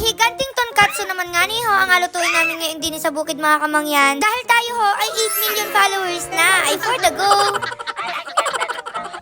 Higanting tonkatsu naman nga ni ho ang alutuin namin ngayon din sa bukid mga kamangyan. Dahil tayo ho ay 8 million followers na. Ay, for the go!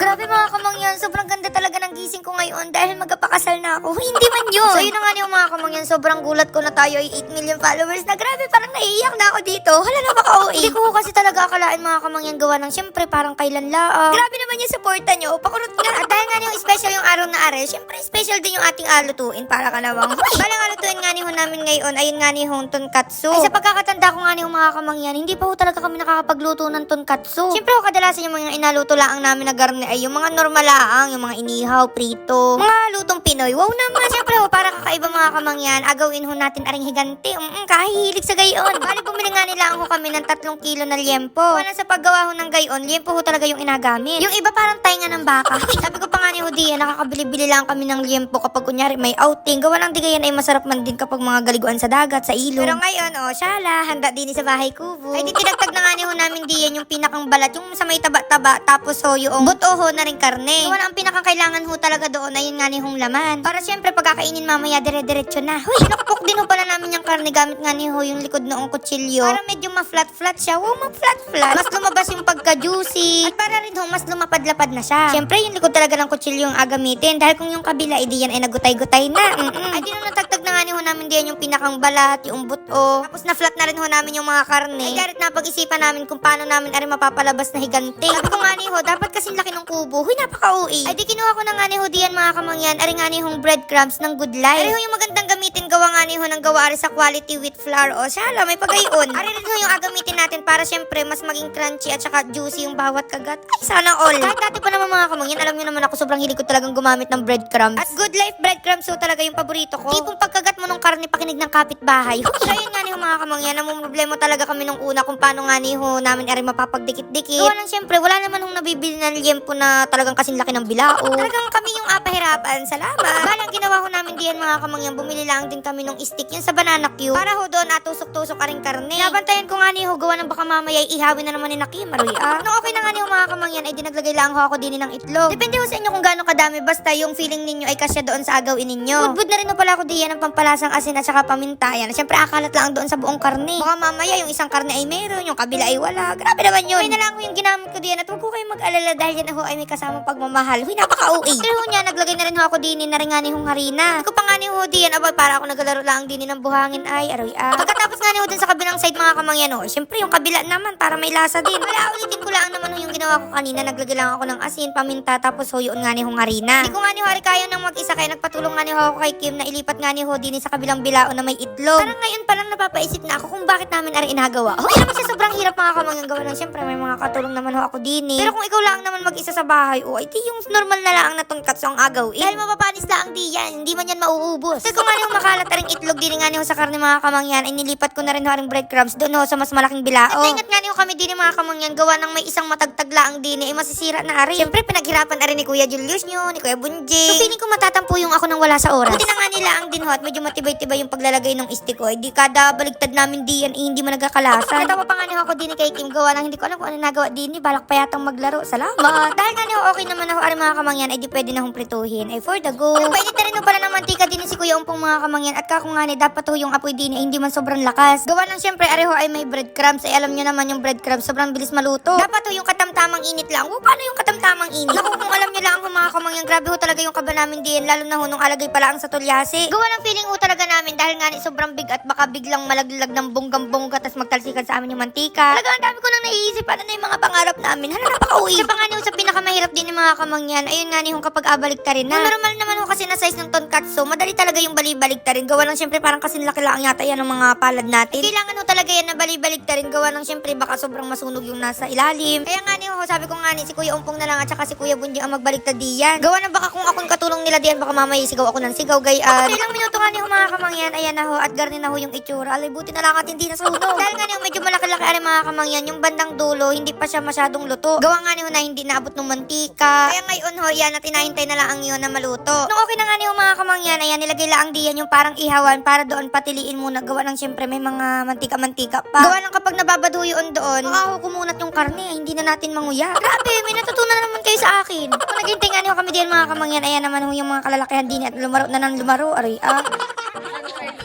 Grabe mga kamangyan, sobrang ganda talaga ng gising ko ngayon dahil magpapakasal na ako. Hindi man yun. So yun na nga niyo mga kamangyan, sobrang gulat ko na tayo ay 8 million followers na. Grabe, parang naiiyak na ako dito. Hala na baka OA. Hindi ko kasi talaga akalain mga kamangyan gawa ng syempre parang kailan laang. Grabe naman yung supporta nyo. Pakurot nga. At dahil nga yung special yung araw na are, syempre special din yung ating alutuin para ka namang. Balang alutuin nga ni ho namin ngayon, ayun nga ni hong tonkatsu. Ay sa pagkakatanda ko nga ni ho mga kamangyan, hindi pa ho talaga kami nakakapagluto ng tonkatsu. Syempre ho kadalasan yung mga inaluto laang namin na garne ay yung mga normal laang, yung mga inihaw, prito, mga lutong Pinoy. Wow naman, syempre ho, para kakaiba mga kamangyan, agawin ho natin aring higanti. Mm kahihilig sa gayon. Bali bumili nga nila ho kami ng tatlong kilo na liempo. Wala sa paggawa ho ng gayon, liempo ho talaga yung inagamit. Yung iba parang tainga ng baka. Sabi ko pa nga ni Hudia, nakakabili-bili lang kami ng liempo kapag kunyari may outing. Gawa ng digayan ay masarap man din kapag mga galiguan sa dagat, sa ilog. Pero ngayon, oh, syala, handa din sa bahay kubo. Ay di tinagtag na nga ni ho namin diyan yung pinakang balat, yung sa may taba-taba, tapos ho yung buto ho na rin karne. Gawa na ang pinakang kailangan ho talaga doon ay yun nga ni hong laman. Para syempre pagkakainin mamaya dire-diretso na. Huy, pinakpok din ho pala namin yung karne gamit nga ni ho yung likod noong kutsilyo. Para medyo ma-flat-flat siya. Wow, ma-flat-flat. Mas lumabas yung pagka-juicy. At para rin ho, mas lumapad-lapad na siya. Syempre, yung likod talaga ng kutsilyo yung agamitin. Dahil kung yung kabila, edi yan ay nagutay-gutay na. Mm-mm. Ay, di nung natagtag na nga ni ho namin diyan yung pinakang balat, yung buto. Tapos na-flat na rin ho namin yung mga karne. Ay, garit na pag-isipan namin kung paano namin ari mapapalabas na higanti. Sabi ko nga ni ho, dapat kasing laki ng kubo. Huy, napaka-uwi. Ay, di kinuha ko na nga ni ho diyan mga kamangyan. Ari nga ni hong breadcrumbs ng good life. Ari yung magandang gamitin gawa nga ni ho ng gawa sa quality with flour. O, shala, may pagayon. Ari rin ho yung agamitin natin para syempre mas maging crunchy at saka juicy yung bawat kagat. Ay, sana all. Kahit dati pa naman mga kamangyan, alam nyo naman ako sobrang hilig ko talagang gumamit ng breadcrumbs. At good life breadcrumbs ho talaga yung paborito ko. Tipong pagkagat mo ng karne pakinig ng kapitbahay. so, yun nga ni ho mga kamangyan, namang problema talaga kami nung una kung paano nga ni ho namin ari mapapagdikit-dikit. Gawa lang syempre, wala naman hong nabibili na liempo na talagang kasing laki ng bilao. Talagang kami yung apahirapan. Salamat. Balang ginawa ho namin diyan mga kamangyan, bumili lang din kami ng stick yun sa banana cue. Para ho doon atusok-tusok aring karne. Nabantayan ko nga ni ho, gawa ng baka mamaya ihawin na naman ni Nakim, Maroy. Ah, nung okay na nga ni ho mga kamangyan, ay dinaglagay lang ho ako din ng itlog. Depende ho sa inyo kung gaano kadami, basta yung feeling ninyo ay kasya doon sa agawin ninyo. Budbud na rin ho pala ako diyan ng pampalasang asin at saka paminta. Yan, syempre akalat lang doon sa buong karne. Baka mamaya yung isang karne ay meron, yung kabila ay wala. Grabe naman yun. May na lang ho yung ginamit ko diyan at huwag ko kayong mag-alala dahil yan ho ay may kasamang pagmamahal. Huy, napaka-OA. After ho niya, naglagay na rin ho ako din na rin nga ni hong harina. Ko pa nga ni ho diyan, abay, para ako nagalaro lang din ng buhangin ay aroy ah. Pagkatapos nga ni ho dun sa kabilang side mga kamangyan ho, syempre yung kabila naman para may lasa din. Wala, ulitin ko lang naman ho yung ginawa ko kanina. Naglagay lang ako ng asin, paminta, tapos ho yun nga ni hong harina. Hindi ko nga ni ho ari kaya nang mag-isa kaya nagpatulong nga ni ho ako kay Kim na ilipat nga ni ho din sa kabilang bilao na may itlog. Parang ngayon pa lang napapaisip na ako kung bakit namin ari inagawa. Hoy, naman siya sobrang hirap mga kamangyan gawa ng syempre may mga katulong naman ho ako din eh. Pero kung ikaw lang naman mag-isa sa bahay, o ay di yung normal na lang na tungkatso ang agawin. Dahil mapapanis lang di yan, hindi man yan mauubos. Kasi kung ano yung makalat aring itlog din nga niyo sa karne mga kamangyan, ay nilipat ko na rin ho aring breadcrumbs doon ho sa mas malaking bilao. At ingat nga niyo kami din mga kamangyan, gawa ng may isang matagtagla ang din eh, masisira na ari. Siyempre pinaghirapan ari ni Kuya Julius nyo, ni Kuya Bunjing. So feeling ko matatampo yung ako nang wala sa oras. Buti na nga nila ang din ho at medyo matibay-tibay yung paglalagay ng stick ko. Di kada baligtad namin di yan, eh, hindi mo nagkakalasan. Katawa pa nga niyo ako din kay Kim gawa ng hindi ko alam kung ano nagawa din ni balak pa yatang maglaro. Salamat. Dahil nga niyo okay naman ako ari mga kamangyan, ay di pwede na hong prituhin. Ay for the go. Nagpainit na rin ho pala ng mantika din si Kuya Umpong mga kamangyan at kako nga ni dapat ho yung apoy din ay hindi man sobrang lakas. Gawa ng syempre ari ho ay may breadcrumbs ay alam niyo naman yung breadcrumbs sobrang bilis maluto. Dapat ho yung katamtamang init lang. O paano yung katamtamang init? Naku kung alam niyo lang ho mga kamangyan, grabe ho talaga yung kaba namin din lalo na ho nung alagay pala ang sa tulyasi. Gawa ng feeling ho talaga namin dahil nga ni sobrang big at baka biglang malaglag ng bonggang-bongga tas magtalsikan sa amin yung mantika. Talaga ang dami ko nang naiisip ano na yung mga pangarap namin. Hala napaka-uwi. Isa pa nga ni sa pinakamahirap din ng mga kamangyan, ayun nga ni ho kapag abalik ta rin na. Normal naman ho kasi na size ng tonkatsu, madali talaga yung balibalik ta rin. Gawa ng syempre parang kasi laki lang yata yan ng mga palad natin. Kailangan ho talaga yan na balibalik ta rin. Gawa ng syempre baka sobrang masunog yung nasa ilalim. Kaya nga ni ho, sabi ko nga ni si Kuya Umpong na lang at saka si Kuya Bunjing ang magbaliktad diyan. Gawa na baka kung akong katulong nila diyan, baka mamaya sigaw ako ng sigaw gayaan. Ilang minuto nga ni ho mga kamangyan, ayan na ho at garni na ho yung itsura. Alay buti na lang at hindi nasunog. Dahil nga ni ho, medyo malaki-laki ari mga kamangyan, yung bandang dulo, hindi pa siya masyadong luto. Gawa nga ni ho na hindi naabot ng mantika. Kaya ngayon ho, yan at hinahintay na lang ang yun na maluto. Nung okay na nga ni ho mga kamangyan, ayan nilagay lang diyan yung parang ihawan para doon patiliin muna. Gawa ng syempre may mga mantika-mantika pa. Gawa ng kapag nababado yun doon, makaho kumunat yung karne, hindi na natin manguya. Grabe, may natutunan na naman kayo sa akin. Kung naghintay nga ni ho kami diyan mga kamangyan, ayan naman ho yung mga kalalakihan din at lumaro na ng lumaro. Aray, ah.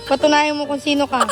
Patunayan mo kung sino ka.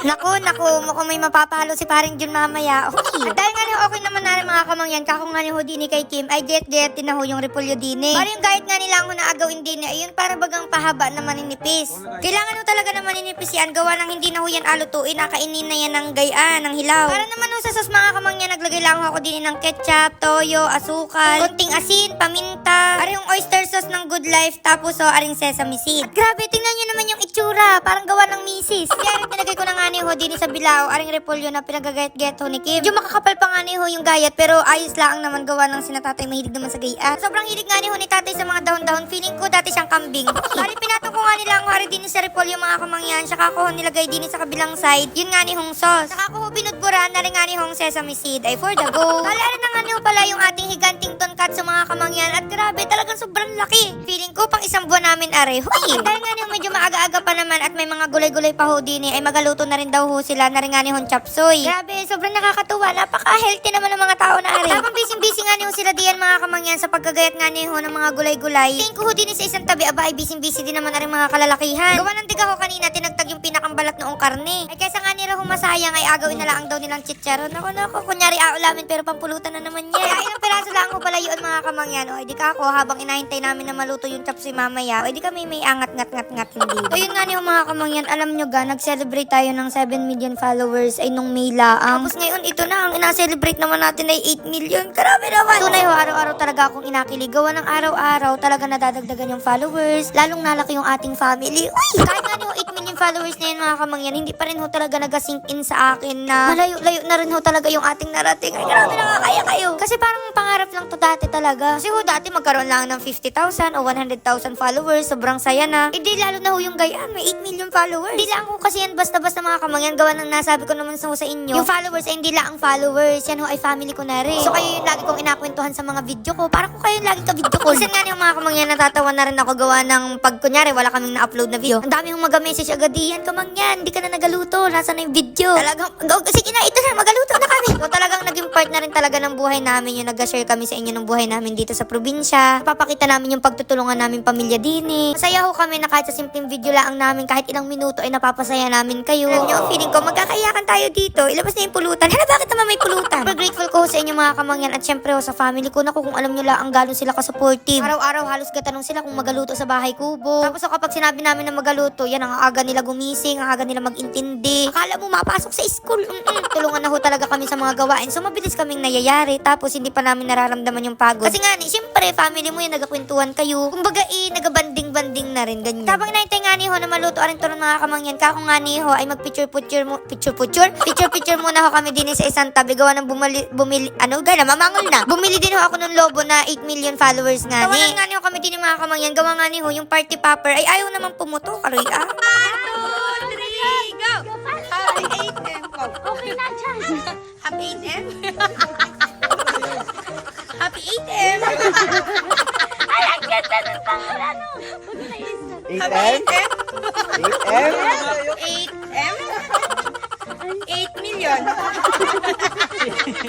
Naku, naku, mukhang may mapapalo si paring Jun mamaya. Okay. At dahil nga ni okay naman na mga kamangyan, kako nga ni ho dini kay Kim, ay get-get din na ho yung repolyo dini. Bali yung gayet nga nila ang na agawin dini, ayun para bagang pahaba na maninipis. Kailangan ho talaga na maninipis yan, gawa ng hindi na ho yan alutuin, nakainin na yan ng gayaan, ng hilaw. Para naman ho sa sos mga kamangyan, naglagay lang ako dini ng ketchup, toyo, asukal, konting asin, paminta, ari yung oyster sauce ng good life, tapos ho, aring sesame seed. At grabe, tingnan nyo naman yung itsura, parang gawa ng misis. Kaya nilagay ko na nga ni ho dini sa bilao, aring repolyo na pinagagayat-gayat ho ni Kim. Medyo makakapal pa nga ni ho yung gayat, pero ayos lang naman gawa ng sinatatay mahilig naman sa gayat. Sobrang hilig nga ni ho ni tatay sa mga dahon-dahon, feeling ko dati siyang kambing. Bali pinatong ko nga nila ang hari din sa repolyo mga kamangyan, saka ko ho nilagay din sa kabilang side, yun nga ni hong sauce. Saka ko ho binudburan na rin nga ni hong sesame seed, ay for the go. Bali ano na nga ni ho pala yung ating higanting tonkatsu mga kamangyan, at grabe talagang sobrang laki. Feeling ko pang isang buwan namin are, huy. Dahil nga medyo maaga-aga pa naman at may mga gulay-gulay pa ho din eh, ay magaluto na rin daw ho sila na rin nga ni hong chapsoy. Grabe, sobrang nakakatuwa, napaka-healthy naman ng mga tao na are. Habang busy-busy nga ni ho sila diyan mga kamangyan sa pagkagayat nga ni ho ng mga gulay-gulay. Tingin ko ho din sa isang tabi, aba ay busy-busy din naman na rin mga kalalakihan. Gawa ng tiga ho kanina, tinagtag yung pinakambalat noong karne. Ay kaysa nga nila ho masayang ay agawin na lang daw nilang chicharon. Ako na ako, kunyari aulamin pero pampulutan na naman yan. Kaya ilang piraso lang ho pala yun mga kamangyan. O, di ka ako habang inahintay namin na maluto yung chapsi mamaya. O, di kami may angat ngat ngat ngat hindi. O, yun nga niyo mga kamangyan, alam nyo ga, nag-celebrate tayo ng 7 million followers ay nung May laang. Tapos ngayon, ito na, ang ina-celebrate naman natin ay 8 million. Grabe naman. Tunay ho, araw-araw talaga akong inakilig. Gawa ng araw-araw, talaga nadadagdagan yung followers. Lalong nalaki yung ating family. Uy! Kahit nga niyo 8 million followers na yun mga kamangyan, hindi pa rin ho talaga nag-sink in sa akin na malayo-layo na rin ho talaga yung ating narating. Ay, grabe nakakaya kayo. Kasi parang pangarap lang to dati talaga. Kasi ho, dati magkaroon lang ng 50,000 o 100,000 followers. Sobrang saya na. Hindi lalo na ho yung gayaan. May 8 million followers. Hindi lang ho kasi yan basta-basta mga kamangyan. Gawa ng nasabi ko naman sa, sa inyo. Yung followers ay hindi lang ang followers. Yan ho ay family ko na rin. So kayo yung lagi kong inakwentuhan sa mga video ko. Parang kung kayo yung lagi ka video ko. Kasi nga yung mga kamangyan natatawa na rin ako gawa ng pag kunyari wala kaming na-upload na video. Ang dami hong mag-message agad yan. Kamangyan, hindi ka na nagaluto. Nasaan na yung video? Talagang, sige na, ito magaluto na kami. So talagang naging part na rin talaga ng buhay namin yung nag-share kami sa inyo ng buhay namin dito sa probinsya. Papakita namin yung pagtutulungan namin pamilya din eh. Masaya ho kami na kahit sa simpleng video lang namin, kahit ilang minuto ay napapasaya namin kayo. Alam nyo, feeling ko magkakayakan tayo dito. Ilabas na yung pulutan. Hala, bakit naman may pulutan? Super grateful ko sa inyo mga kamangyan at syempre ho sa family ko. Naku, kung alam nyo lang, ang gano'n sila ka-supportive. Araw-araw halos gatanong sila kung magaluto sa bahay kubo. Tapos ho, kapag sinabi namin na magaluto, yan ang aga nila gumising, ang aga nila mag-intindi. Akala mo mapasok sa school. Mm-mm. Tulungan na ho talaga kami sa mga gawain. So mabilis kaming nayayari. Tapos hindi pa namin nararamdaman yung pagod. Kasi nga ni, syempre, family mo yun, nagkakwentuhan kayo. Kumbaga eh, nagabanding-banding na rin, ganyan. Habang inaintay nga ni ho na maluto rin to ng mga kamangyan, kako nga ni ho ay mag-picture-picture mo, picture-picture? Picture-picture muna ho kami din sa isang tabi. Gawa ng bumili, bumili, ano, gana, mamangol na. Bumili din ho ako ng lobo na 8 million followers nga ni. Tawanan nga ni ho kami din ng mga kamangyan. Gawa nga ni ho, yung party popper ay ayaw naman pumuto. Karoy, ah. Okay na dyan. Happy 8M? Happy 8M? Ay, ang ganda ng pangalan. AM? AM? 8M? 8 million.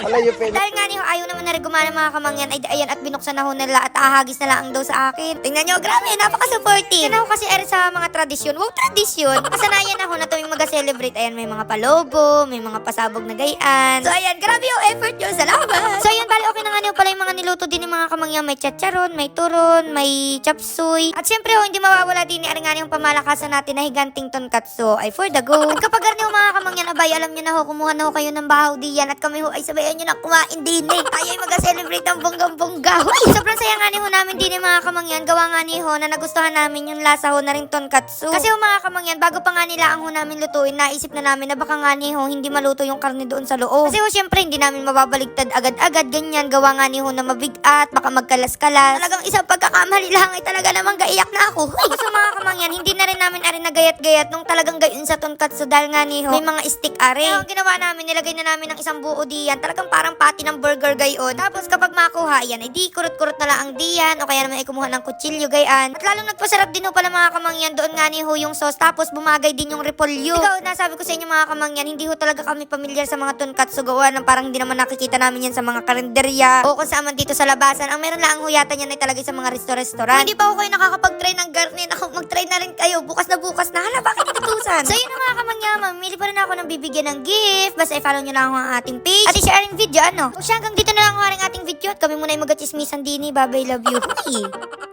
Wala yung pwede. Dahil nga niyo, ayaw naman na rin gumana mga kamangyan, ay ayan at binuksan na ho nila at ahagis na lang daw sa akin. Tingnan nyo, grabe, napaka-supportive. Yan ako kasi er sa mga tradisyon. Wow, tradisyon. Kasanayan ako na tuwing mag-celebrate, ayan, may mga palobo, may mga pasabog na gayaan. So ayan, grabe yung effort nyo, salamat. So ayan, bali okay na nga niyo pala yung mga niluto din ng mga kamangyan. May chacharon, may turon, may chapsuy. At syempre ho, hindi mawawala din ni aring nga yung pamalakasan natin na higanting tonkatsu ay for the go. At kapag ganun mga kamangyan, abay, alam nyo na ho, kumuha na ho kayo ng bahaw diyan at kami ho ay sabayan nyo na kumain din eh. Tayo ay mag-celebrate ng bonggang-bongga. Sobrang saya nga ni ho namin din eh, mga kamangyan. Gawa nga ni ho na nagustuhan namin yung lasa ho na rin tonkatsu. Kasi ho mga kamangyan, bago pa nga nila ang ho namin lutuin, naisip na namin na baka nga ni ho hindi maluto yung karne doon sa loob. Kasi ho syempre hindi namin mababaligtad agad-agad ganyan. Gawa nga ni ho na mabigat, baka magkalas-kalas. Talagang isang pagkakamali lang ay talaga namang gaiyak na ako. Hoy! So mga kamangyan, hindi na rin namin arin nagayat-gayat nung talagang gayon sa tonkatsu dahil nga ni ho, may mga stick are. Kaya ang ginawa namin, nilagay na namin ng isang buo diyan. Talagang parang pati ng burger gayon. Tapos kapag makuha, yan, ay di kurot-kurot na lang ang diyan o kaya naman ay kumuha ng kutsilyo gayan. At lalong nagpasarap din ho pala mga kamangyan doon nga ni ho yung sauce. Tapos bumagay din yung repolyo. You. Ikaw, nasabi ko sa inyo mga kamangyan, hindi ho talaga kami pamilyar sa mga tonkatsu gawa ng parang hindi naman nakikita namin yan sa mga karinderya o kung saan man dito sa labasan. Ang meron lang ang huyatan yan ay talaga sa mga resto-restaurant. Hindi pa ako kayo nakakapag-try ng garnin. Ako mag-try na rin kayo. Bukas na bukas na. Hala, bakit itutusan? So yun mga kamangyan, mamili pa rin ako ng bibigyan ng gift. Basta i-follow nyo lang ako ang ating page. At i-share ang video, ano? O siya, hanggang dito na lang ang ating video. At kami muna ay magkachismisan din. Bye-bye, love you. Hey.